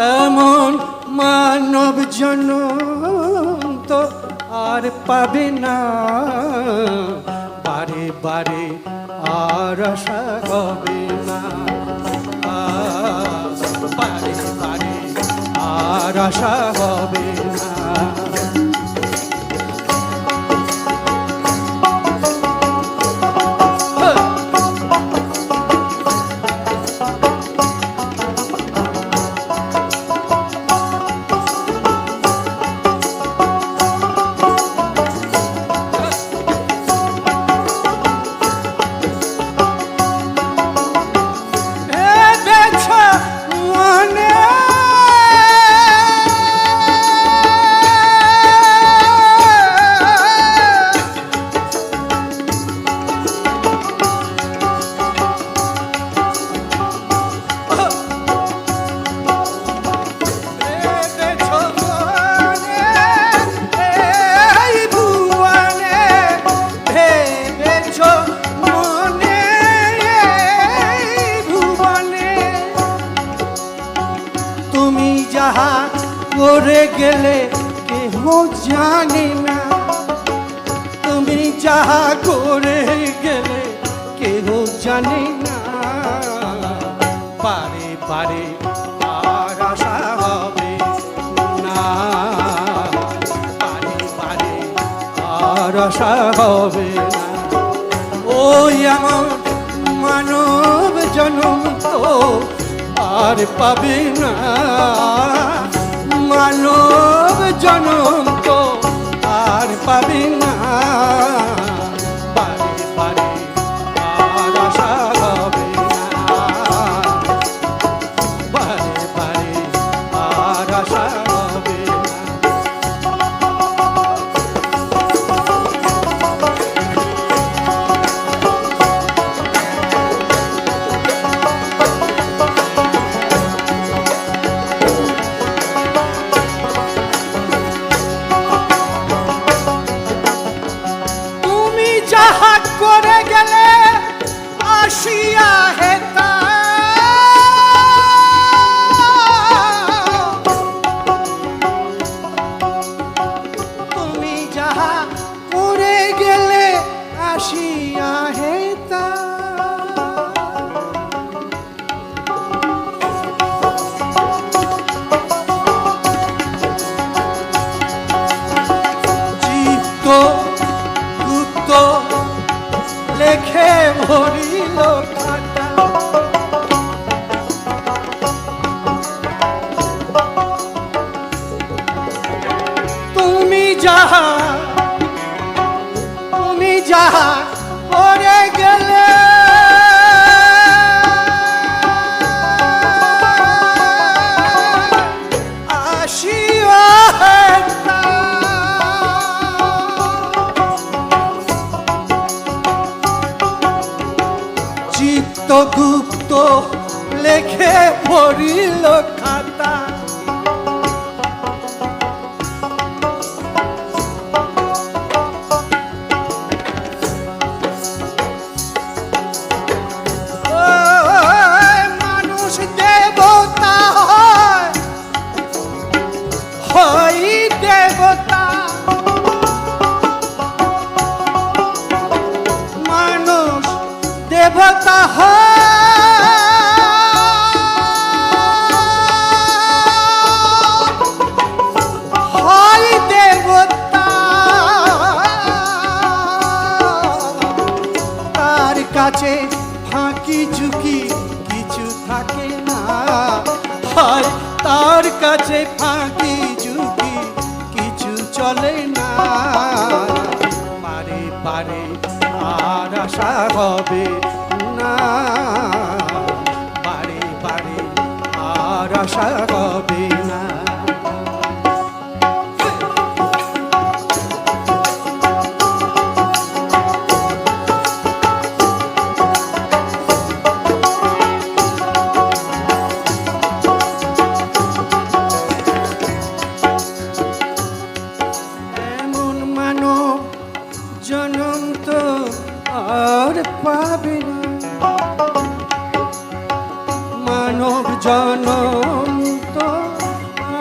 এমন মানব জন তো আর পাবে না। বারে বারে আর আশা হবে না। বারে বারে আর আশা করে গেলে কেহ জানে না। তুমি যাহা করে গেলে কেহ জানে না। পারে পারে হবে না। পারে পারে না। ওই আমার মানব জনম তো আর পাবি না। মানব জনম তো আর পাবি না। করে গেলে আসিয়া হেতা। লেখে ভরিল চিত্তগুপ্ত লেখে পড়িল খাতা। ওই মানুষ কাছে ফাঁকি ঝুঁকি কিছু থাকে না। হয় তার কাছে ফাঁকি ঝুঁকি কিছু চলে না। পারে পারে আর আশা হবে না। পারে পারে আর আশা হবে না। তো আর পাবে না। মানব জন তো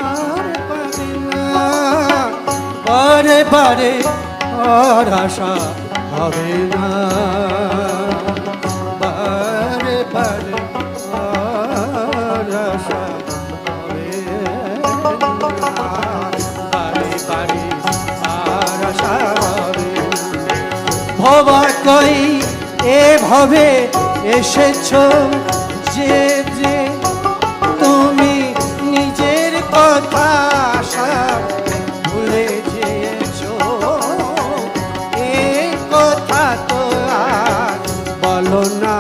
আর পাবে না। বারে বারে আর আশা হবে না। কই? এভাবে এসেছ যে যে তুমি নিজের কথা আশা ভুলে যেছ এ কথা তো আর বলো না।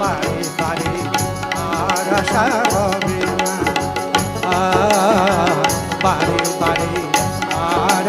বাড়ি আর বাড়ি আর